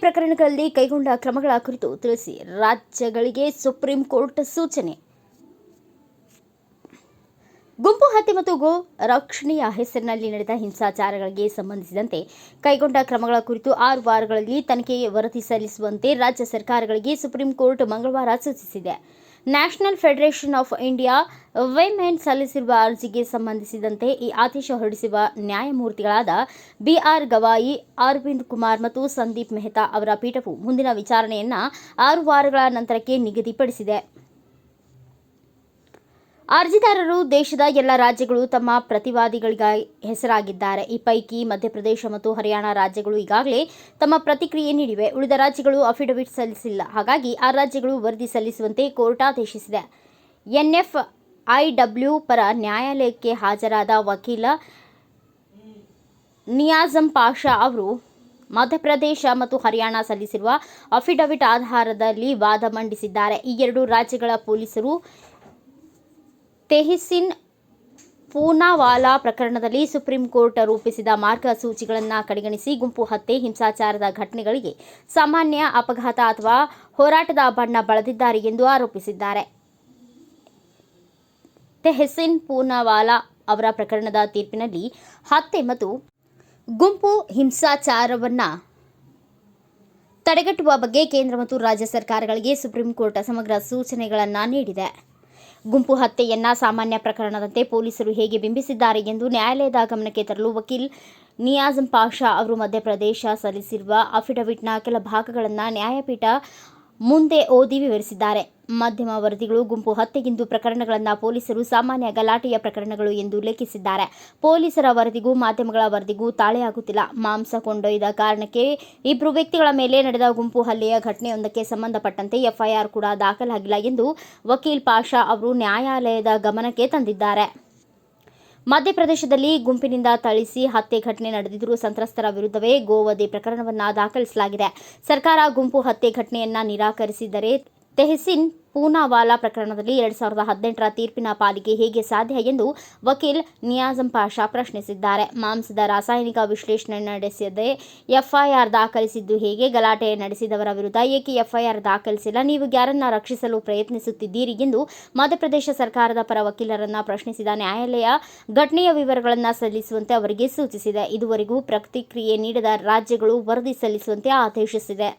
ಪ್ರಕರಣಗಳಲ್ಲಿ ಕೈಗೊಂಡ ಕ್ರಮಗಳ ಕುರಿತು ತಿಳಿಸಿ ರಾಜ್ಯಗಳಿಗೆ ಸುಪ್ರೀಂ ಕೋರ್ಟ್ ಸೂಚನೆ. ಗುಂಪು ಹತ್ಯೆ ಮತ್ತು ಗೋ ರಕ್ಷಣೆಯ ಹೆಸರಿನಲ್ಲಿ ನಡೆದ ಹಿಂಸಾಚಾರಗಳಿಗೆ ಸಂಬಂಧಿಸಿದಂತೆ ಕೈಗೊಂಡ ಕ್ರಮಗಳ ಕುರಿತು ಆರು ವಾರಗಳಲ್ಲಿ ತನಿಖೆಗೆ ವರದಿ ಸಲ್ಲಿಸುವಂತೆ ರಾಜ್ಯ ಸರ್ಕಾರಗಳಿಗೆ ಸುಪ್ರೀಂ ಕೋರ್ಟ್ ಮಂಗಳವಾರ ಸೂಚಿಸಿದೆ. National federation of India women ಸಲ್ಲಿಸಿರುವ ಅರ್ಜಿಗೆ ಸಂಬಂಧಿಸಿದಂತೆ ಈ ಆದೇಶ ಹೊರಡಿಸಿರುವ ನ್ಯಾಯಮೂರ್ತಿಗಳಾದ ಬಿಆರ್ ಗವಾಯಿ, ಅರವಿಂದ್ ಕುಮಾರ್ ಮತ್ತು ಸಂದೀಪ್ ಮೆಹ್ತಾ ಅವರ ಪೀಠವು ಮುಂದಿನ ವಿಚಾರಣೆಯನ್ನ ಆರು ವಾರಗಳ ನಂತರಕ್ಕೆ ನಿಗದಿಪಡಿಸಿದೆ. ಅರ್ಜಿದಾರರು ದೇಶದ ಎಲ್ಲ ರಾಜ್ಯಗಳು ತಮ್ಮ ಪ್ರತಿವಾದಿಗಳಿಗಾಗಿ ಹೆಸರಾಗಿದ್ದಾರೆ. ಈ ಪೈಕಿ ಮಧ್ಯಪ್ರದೇಶ ಮತ್ತು ಹರಿಯಾಣ ರಾಜ್ಯಗಳು ಈಗಾಗಲೇ ತಮ್ಮ ಪ್ರತಿಕ್ರಿಯೆ ನೀಡಿವೆ. ಉಳಿದ ರಾಜ್ಯಗಳು ಅಫಿಡವಿಟ್ ಸಲ್ಲಿಸಿಲ್ಲ. ಹಾಗಾಗಿ ಆ ರಾಜ್ಯಗಳು ವರದಿ ಸಲ್ಲಿಸುವಂತೆ ಕೋರ್ಟ್ ಆದೇಶಿಸಿದೆ. ಎನ್ಎಫ್ ಐಡಬ್ಲ್ಯೂ ಪರ ನ್ಯಾಯಾಲಯಕ್ಕೆ ಹಾಜರಾದ ವಕೀಲ ನಿಯಾಜಂ ಪಾಷಾ ಅವರು, ಮಧ್ಯಪ್ರದೇಶ ಮತ್ತು ಹರಿಯಾಣ ಸಲ್ಲಿಸಿರುವ ಅಫಿಡವಿಟ್ ಆಧಾರದಲ್ಲಿ ವಾದ ಮಂಡಿಸಿದ್ದಾರೆ. ಈ ಎರಡು ರಾಜ್ಯಗಳ ಪೊಲೀಸರು ತೆಹಿಸಿನ್ ಪೂನಾವಾಲಾ ಪ್ರಕರಣದಲ್ಲಿ ಸುಪ್ರೀಂ ಕೋರ್ಟ್ ರೂಪಿಸಿದ ಮಾರ್ಗಸೂಚಿಗಳನ್ನು ಕಡೆಗಣಿಸಿ ಗುಂಪು ಹತ್ಯೆ, ಹಿಂಸಾಚಾರದ ಘಟನೆಗಳಿಗೆ ಸಾಮಾನ್ಯ ಅಪಘಾತ ಅಥವಾ ಹೋರಾಟದ ಬಣ್ಣ ಬಳದಿದ್ದಾರೆ ಎಂದು ಆರೋಪಿಸಿದ್ದಾರೆ. ತೆಹಸಿನ್ ಪೂನಾವಾಲಾ ಅವರ ಪ್ರಕರಣದ ತೀರ್ಪಿನಲ್ಲಿ ಹತ್ಯೆ ಮತ್ತು ಗುಂಪು ಹಿಂಸಾಚಾರವನ್ನು ತಡೆಗಟ್ಟುವ ಬಗ್ಗೆ ಕೇಂದ್ರ ಮತ್ತು ರಾಜ್ಯ ಸರ್ಕಾರಗಳಿಗೆ ಸುಪ್ರೀಂ ಕೋರ್ಟ್ ಸಮಗ್ರ ಸೂಚನೆಗಳನ್ನು ನೀಡಿದೆ. ಗುಂಪು ಹತ್ಯೆಯನ್ನ ಸಾಮಾನ್ಯ ಪ್ರಕರಣದಂತೆ ಪೊಲೀಸರು ಹೇಗೆ ಬಿಂಬಿಸಿದ್ದಾರೆ ಎಂದು ನ್ಯಾಯಾಲಯದ ಗಮನಕ್ಕೆ ತರಲು ವಕೀಲ್ ನಿಯಾಜಂ ಪಾಷಾ ಅವರು ಮಧ್ಯಪ್ರದೇಶ ಸಲ್ಲಿಸಿರುವ ಅಫಿಡವಿಟ್ನ ಕೆಲ ಭಾಗಗಳನ್ನು ನ್ಯಾಯಪೀಠ ಮುಂದೆ ಓದಿ ವಿವರಿಸಿದ್ದಾರೆ. ಮಾಧ್ಯಮ ವರದಿಗಳು, ಗುಂಪು ಹತ್ಯೆಗಿಂದು ಪ್ರಕರಣಗಳನ್ನು ಪೊಲೀಸರು ಸಾಮಾನ್ಯ ಗಲಾಟೆಯ ಪ್ರಕರಣಗಳು ಎಂದು ಲೆಕ್ಕಿಸಿದ್ದಾರೆ. ಪೊಲೀಸರ ವರದಿಗೂ ಮಾಧ್ಯಮಗಳ ವರದಿಗೂ ತಾಳೆಯಾಗುತ್ತಿಲ್ಲ ಮಾಂಸ ಕೊಂಡೊಯ್ದ ಕಾರಣಕ್ಕೆ ಇಬ್ಬರು ವ್ಯಕ್ತಿಗಳ ಮೇಲೆ ನಡೆದ ಗುಂಪು ಹಲ್ಲೆಯ ಘಟನೆಯೊಂದಕ್ಕೆ ಸಂಬಂಧಪಟ್ಟಂತೆ ಎಫ್ಐಆರ್ ಕೂಡ ದಾಖಲಾಗಿಲ್ಲ ಎಂದು ವಕೀಲ್ ಪಾಷಾ ಅವರು ನ್ಯಾಯಾಲಯದ ಗಮನಕ್ಕೆ ತಂದಿದ್ದಾರೆ. ಮಧ್ಯಪ್ರದೇಶದಲ್ಲಿ ಗುಂಪಿನಿಂದ ಥಳಿಸಿ ಹತ್ಯೆ ಘಟನೆ ನಡೆದಿದ್ದರೂ ಸಂತ್ರಸ್ತರ ವಿರುದ್ಧವೇ ಗೋವಧೆ ಪ್ರಕರಣವನ್ನು ದಾಖಲಿಸಲಾಗಿದೆ. ಸರ್ಕಾರ ಗುಂಪು ಹತ್ಯೆ ಘಟನೆಯನ್ನ ನಿರಾಕರಿಸಿದರೆ ತೆಹಸಿನ್ ಪೂನಾವಾಲಾ ಪ್ರಕರಣದಲ್ಲಿ ಎರಡು ಸಾವಿರದ ಹದಿನೆಂಟರ ತೀರ್ಪಿನ ಪಾಲಿಕೆ ಹೇಗೆ ಸಾಧ್ಯ ಎಂದು ವಕೀಲ್ ನಿಯಾಜಂ ಪಾಷಾ ಪ್ರಶ್ನಿಸಿದ್ದಾರೆ. ಮಾಂಸದ ರಾಸಾಯನಿಕ ವಿಶ್ಲೇಷಣೆ ನಡೆಸಿದೆ ಎಫ್ಐಆರ್ ದಾಖಲಿಸಿದ್ದು ಹೇಗೆ? ಗಲಾಟೆ ನಡೆಸಿದವರ ವಿರುದ್ಧ ಏಕೆ ಎಫ್ಐಆರ್ ದಾಖಲಿಸಿಲ್ಲ? ನೀವು ಯಾರನ್ನ ರಕ್ಷಿಸಲು ಪ್ರಯತ್ನಿಸುತ್ತಿದ್ದೀರಿ ಎಂದು ಮಧ್ಯಪ್ರದೇಶ ಸರ್ಕಾರದ ಪರ ವಕೀಲರನ್ನ ಪ್ರಶ್ನಿಸಿದ ನ್ಯಾಯಾಲಯ ಘಟನೆಯ ವಿವರಗಳನ್ನು ಸಲ್ಲಿಸುವಂತೆ ಅವರಿಗೆ ಸೂಚಿಸಿದೆ. ಇದುವರೆಗೂ ಪ್ರತಿಕ್ರಿಯೆ ನೀಡದ ರಾಜ್ಯಗಳು ವರದಿ ಸಲ್ಲಿಸುವಂತೆ ಆದೇಶಿಸಿದೆ.